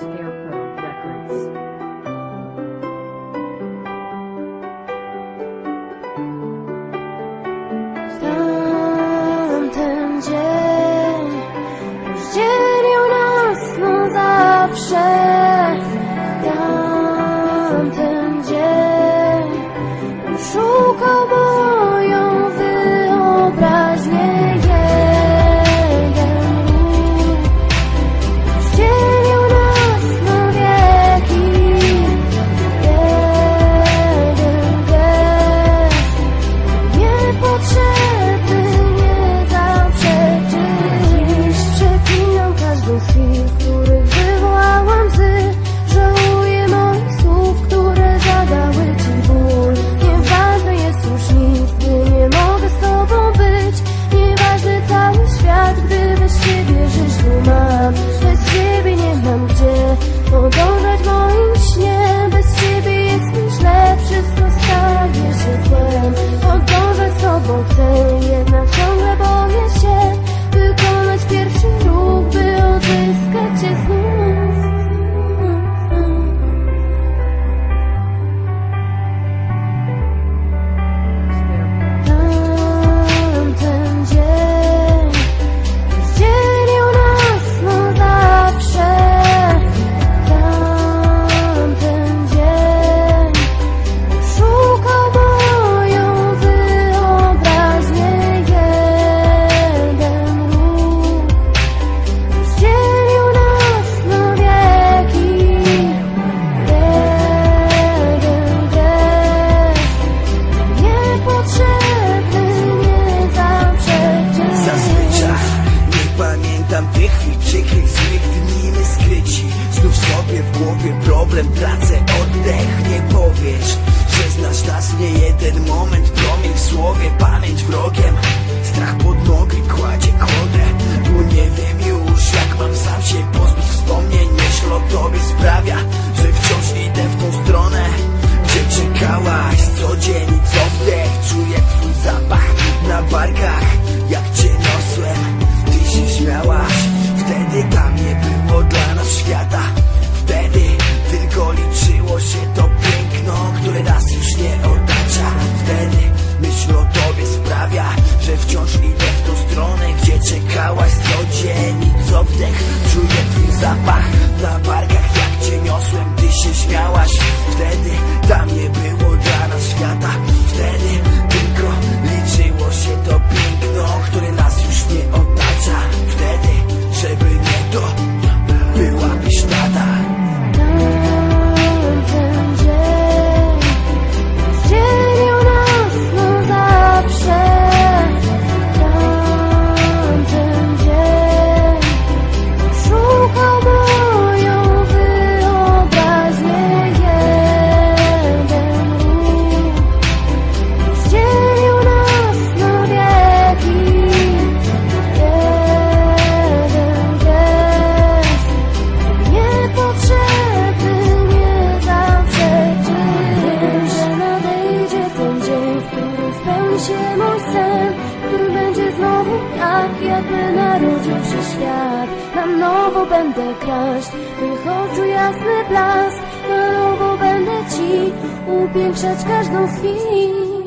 Scarecrow. Oh, razem pracę, oddech Nie powiesz, że znasz nas nie jeden moment Promień w słowie, pamięć wrogiem. Strach po Czuję twój zapach na barkach Jak cię niosłem, ty się śmiałaś Wtedy. Znudziwszy świat, na nowo będę kraść. Twych jasny blask, na nowo będę Ci Upiększać każdą chwilę.